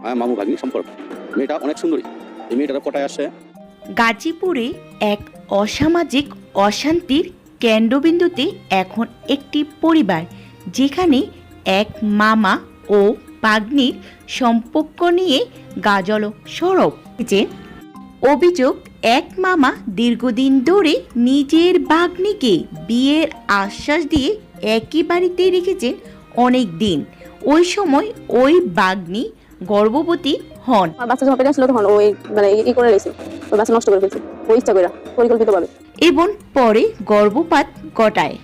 আমার মামু ভাগ্নি সম্পর্ক। মেয়েটা অনেক সুন্দরী। এই মেয়েটা পটায় আসে? গাজীপুরে এক অসামাজিক অশান্তির কেন্দ্রবিন্দুতে এখন একটি পরিবার, যেখানে এক মামা ও পাগ্নির সম্পর্ক নিয়ে গাজল সরব। যে অভিযোগ, এক মামা দীর্ঘদিন ধরে নিজের বাগ্নিকে বিয়ের আশ্বাস দিয়ে একই বাড়িতে রেখেছেন অনেক দিন। ওই সময় ওই বাগ্নি গর্ভবতী হন। আমার বাচ্চা যখন পেটে আসলো তখন ওই মানে ই করে রয়েছে। ওই বাচ্চা নষ্ট করে ফেলছে। ওই ইচ্ছা করে পরিকল্পিতভাবে। এবং পরে গর্ভপাত ঘটায়।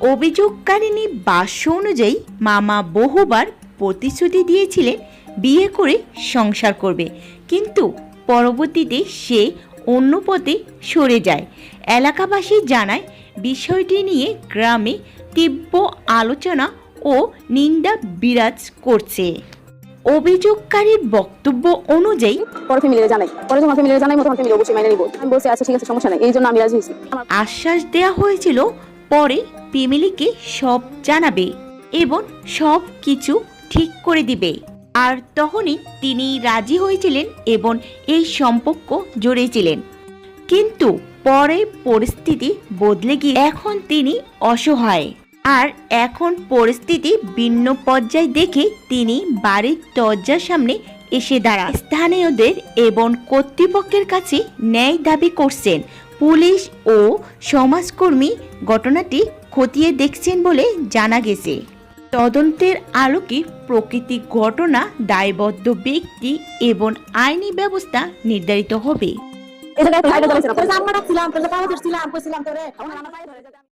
অভিযোগকারিনী বাস্য অনুযায়ী মামা বহুবার প্রতিশ্রুতি দিয়েছিলেন বিয়ে করে সংসার করবে। কিন্তু পরবর্তীতে সে অন্য পথে সরে যায়। এলাকাবাসী জানায় বিষয়টি নিয়ে গ্রামে তীব্র আলোচনা ও নিন্দা বিরাজ করছে। অভিযোগকারীর বক্তব্য অনুযায়ী পরে ফ্যামিলিরে জানাই। পরে যখন ফ্যামিলিরে জানাই ফ্যামিলি অবশ্যই মাইনে নিবো। আমি বলছি আচ্ছা ঠিক আছে সমস্যা নেই। এই জন্য আমি রাজি হয়েছি। আশ্বাস দেওয়া হয়েছিল পরে ফ্যামিলিকে সব জানাবে এবং সব কিছু ঠিক করে দিবে। আর তখনই তিনি রাজি হয়েছিলেন এবং এই সম্পর্ক জড়িয়েছিলেন। কিন্তু পরে পরিস্থিতি বদলে গিয়ে এখন তিনি অসহায়। আর এখন পরিস্থিতি ভিন্ন পর্যায়ে দেখে তিনি বাড়ির দরজার সামনে এসে দাঁড়ান স্থানীয়দের এবং কর্তৃপক্ষের কাছে ন্যায় দাবি করছেন। পুলিশ ও সমাজকর্মী ঘটনাটি খতিয়ে দেখছেন বলে জানা গেছে। তদন্তের আলোকে প্রকৃতি ঘটনা দায়বদ্ধ ব্যক্তি এবং আইনি ব্যবস্থা নির্ধারিত হবে।